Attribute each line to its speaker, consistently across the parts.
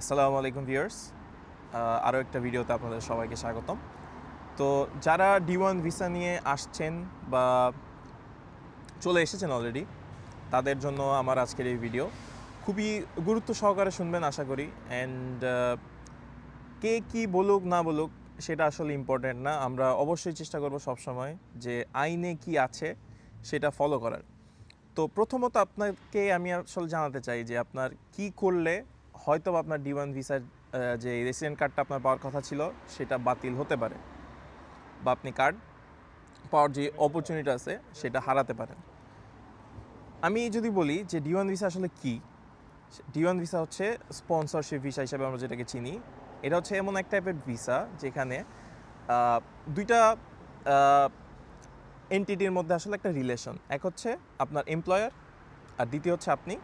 Speaker 1: আসসালামু আলাইকুম ভিউয়ার্স। আরও একটা ভিডিওতে আপনাদের সবাইকে স্বাগতম। তো যারা ডি ওয়ান ভিসা নিয়ে আসছেন বা চলে এসেছেন অলরেডি তাদের জন্য আমার আজকের এই ভিডিও। খুবই গুরুত্ব সহকারে শুনবেন, আশা করি। অ্যান্ড কে কি বলুক, না বলুক, সেটা আসলে ইম্পর্টেন্ট না। আমরা অবশ্যই চেষ্টা করব সবসময় যে আইনে কি আছে সেটা ফলো করার। তো প্রথমত আপনাকে আমি আসলে জানাতে চাই যে আপনার কি করলে হয়তো আপনার ডি ওয়ান ভিসার যে রেসিডেন্ট কার্ডটা আপনার পাওয়ার কথা ছিল, সেটা বাতিল হতে পারে। বা আপনি কার্ড পাওয়ার যে অপরচুনিটি আছে, সেটা হারাতে পারেন। আমি যদি বলি যে ডি ওয়ান ভিসা আসলে কী? ডি ওয়ান ভিসা হচ্ছে স্পন্সরশিপ ভিসা হিসাবে আমরা যেটাকে চিনি। এটা হচ্ছে এমন এক টাইপের ভিসা যেখানে দুইটা এনটিটির মধ্যে আসলে একটা রিলেশন এক হচ্ছে আপনার এমপ্লয়ার আর দ্বিতীয় হচ্ছে আপনি,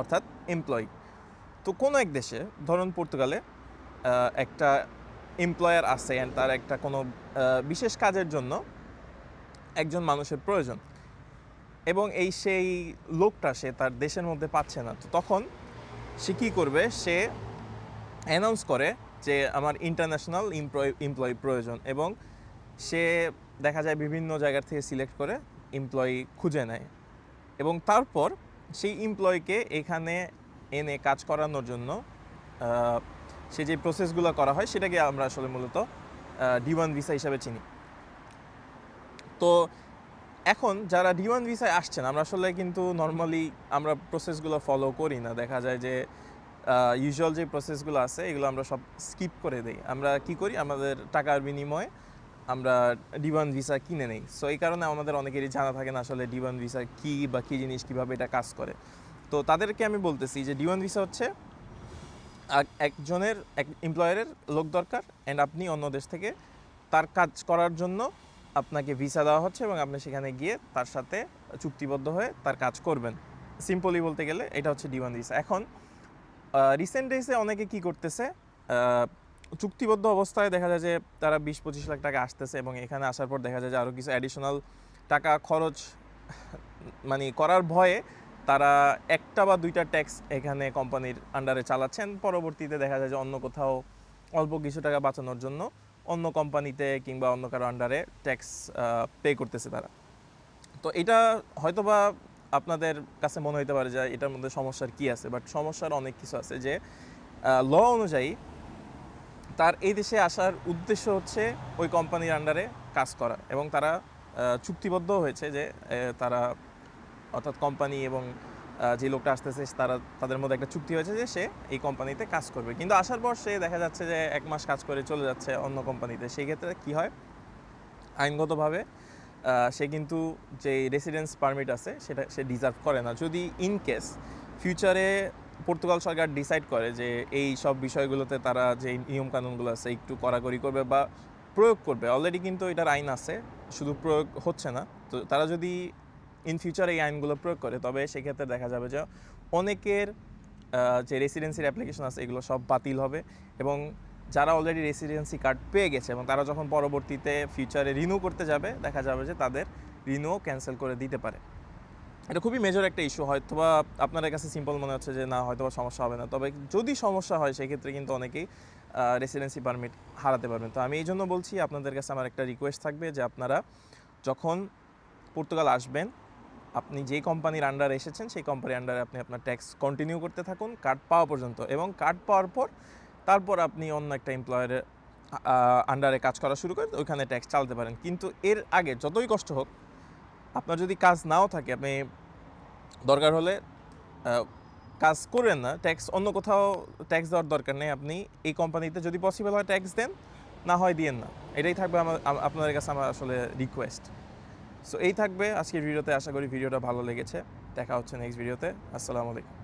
Speaker 1: অর্থাৎ এমপ্লয়ি তো কোনো এক দেশে, ধরুন পর্তুগালে একটা এমপ্লয়ার আছে অ্যান্ড তার একটা কোনো বিশেষ কাজের জন্য একজন মানুষের প্রয়োজন এবং এই সেই লোকটা সে তার দেশের মধ্যে পাচ্ছে না, তো তখন সে কী করবে? সে অ্যানাউন্স করে যে আমার ইন্টারন্যাশনাল এমপ্লয়ি প্রয়োজন এবং সে দেখা যায় বিভিন্ন জায়গার থেকে সিলেক্ট করে এমপ্লয়ি খুঁজে নেয় এবং তারপর সেই এমপ্লয়িকে এখানে এনে কাজ করানোর জন্য সে যে প্রসেসগুলো করা হয় সেটাকে আমরা আসলে মূলত ডি ওয়ান ভিসা হিসাবে চিনি। তো এখন যারা ডি ওয়ান ভিসায় আসছেন, আমরা আসলে কিন্তু নর্মালি আমরা প্রসেসগুলো ফলো করি না। দেখা যায় যে ইউজুয়াল যে প্রসেসগুলো আছে, এগুলো আমরা সব স্কিপ করে দিই। আমরা কি করি? আমাদের টাকার বিনিময়ে আমরা ডি ওয়ান ভিসা কিনে নেই। সো এই কারণে আমাদের অনেকেরই জানা থাকে না আসলে ডি ওয়ান ভিসা কী বা কী জিনিস কীভাবে এটা কাজ করে। তো তাদেরকে আমি বলতেছি যে ডি ওয়ান ভিসা হচ্ছে একজনের, এক এমপ্লয়ারের লোক দরকার অ্যান্ড আপনি অন্য দেশ থেকে তার কাজ করার জন্য আপনাকে ভিসা দেওয়া হচ্ছে এবং আপনি সেখানে গিয়ে তার সাথে চুক্তিবদ্ধ হয়ে তার কাজ করবেন। সিম্পলি বলতে গেলে এটা হচ্ছে ডি ওয়ান ভিসা এখন রিসেন্ট ডেজে অনেকে কি করতেছে? চুক্তিবদ্ধ অবস্থায় দেখা যায় যে তারা বিশ পঁচিশ লাখ টাকা আসতেছে এবং এখানে আসার পর দেখা যায় যে আরও কিছু অ্যাডিশনাল টাকা খরচ মানে করার ভয়ে তারা একটা বা দুইটা ট্যাক্স এখানে কোম্পানির আন্ডারে চালাচ্ছেন। পরবর্তীতে দেখা যায় যে অন্য কোথাও অল্প কিছু টাকা বাঁচানোর জন্য অন্য কোম্পানিতে কিংবা অন্য কারও আন্ডারে ট্যাক্স পে করতেছে তারা। তো এটা হয়তোবা আপনাদের কাছে মনে হতে পারে যে এটার মধ্যে সমস্যার কি আছে বাট সমস্যার অনেক কিছু আছে যে ল অনুযায়ী তার এই দেশে আসার উদ্দেশ্য হচ্ছে ওই কোম্পানির আন্ডারে কাজ করা এবং তারা চুক্তিবদ্ধ হয়েছে যে তারা অর্থাৎ কোম্পানি এবং যে লোকটা আসতেছে, তারা, তাদের মধ্যে একটা চুক্তি হয়েছে যে সে এই কোম্পানিতে কাজ করবে। কিন্তু আসার পর সে দেখা যাচ্ছে যে এক মাস কাজ করে চলে যাচ্ছে অন্য কোম্পানিতে সেই ক্ষেত্রে কি হয়? আইনগতভাবে সে কিন্তু যে রেসিডেন্স পারমিট আছে, সেটা সে ডিজার্ভ করে না। যদি ইন কেস ফিউচারে পর্তুগাল সরকার ডিসাইড করে যে এই সব বিষয়গুলোতে তারা যে নিয়মকানুনগুলো আছে, একটু কড়াকড়ি করবে বা প্রয়োগ করবে অলরেডি কিন্তু এটার আইন আছে। শুধু প্রয়োগ হচ্ছে না। তো তারা যদি ইন ফিউচার এই আইনগুলো প্রয়োগ করে, তবে সেক্ষেত্রে দেখা যাবে যে অনেকের যে রেসিডেন্সির অ্যাপ্লিকেশন আছে, এগুলো সব বাতিল হবে এবং যারা অলরেডি রেসিডেন্সি কার্ড পেয়ে গেছে এবং তারা যখন পরবর্তীতে ফিউচারে রিনিউ করতে যাবে, দেখা যাবে যে তাদের রিনিউ ক্যান্সেল করে দিতে পারে। এটা খুবই মেজর একটা ইস্যু হয়তোবা আপনাদের কাছে সিম্পল মনে হচ্ছে যে না, হয়তোবা সমস্যা হবে না, তবে যদি সমস্যা হয়, সেক্ষেত্রে কিন্তু অনেকেই রেসিডেন্সি পারমিট হারাতে পারবেন। তো আমি এই জন্য বলছি, আপনাদের কাছে আমার একটা রিকোয়েস্ট থাকবে যে আপনারা যখন পর্তুগাল আসবেন আপনি যে কোম্পানির আন্ডারে এসেছেন, সেই কোম্পানির আন্ডারে আপনি আপনার ট্যাক্স কন্টিনিউ করতে থাকুন কার্ড পাওয়া পর্যন্ত। এবং কার্ড পাওয়ার পর, তারপর আপনি অন্য একটা এমপ্লয়ারের আন্ডারে কাজ করা শুরু করেন ওইখানে ট্যাক্স চালাতে পারেন। কিন্তু এর আগে যতই কষ্ট হোক, আপনার যদি কাজ নাও থাকে, আপনি দরকার হলে কাজ করবেন না ট্যাক্স অন্য কোথাও ট্যাক্স দেওয়ার দরকার নেই। আপনি এই কোম্পানিতে যদি পসিবল হয় ট্যাক্স দেন, না হয় দিয়েন না। এটাই থাকবে আমার আম- আপনাদের কাছে আমার আসলে রিকোয়েস্ট সো এই থাকবে আজকের ভিডিওতে। আশা করি ভিডিওটা ভালো লেগেছে। দেখা হচ্ছে নেক্সট ভিডিওতে আসসালামু আলাইকুম।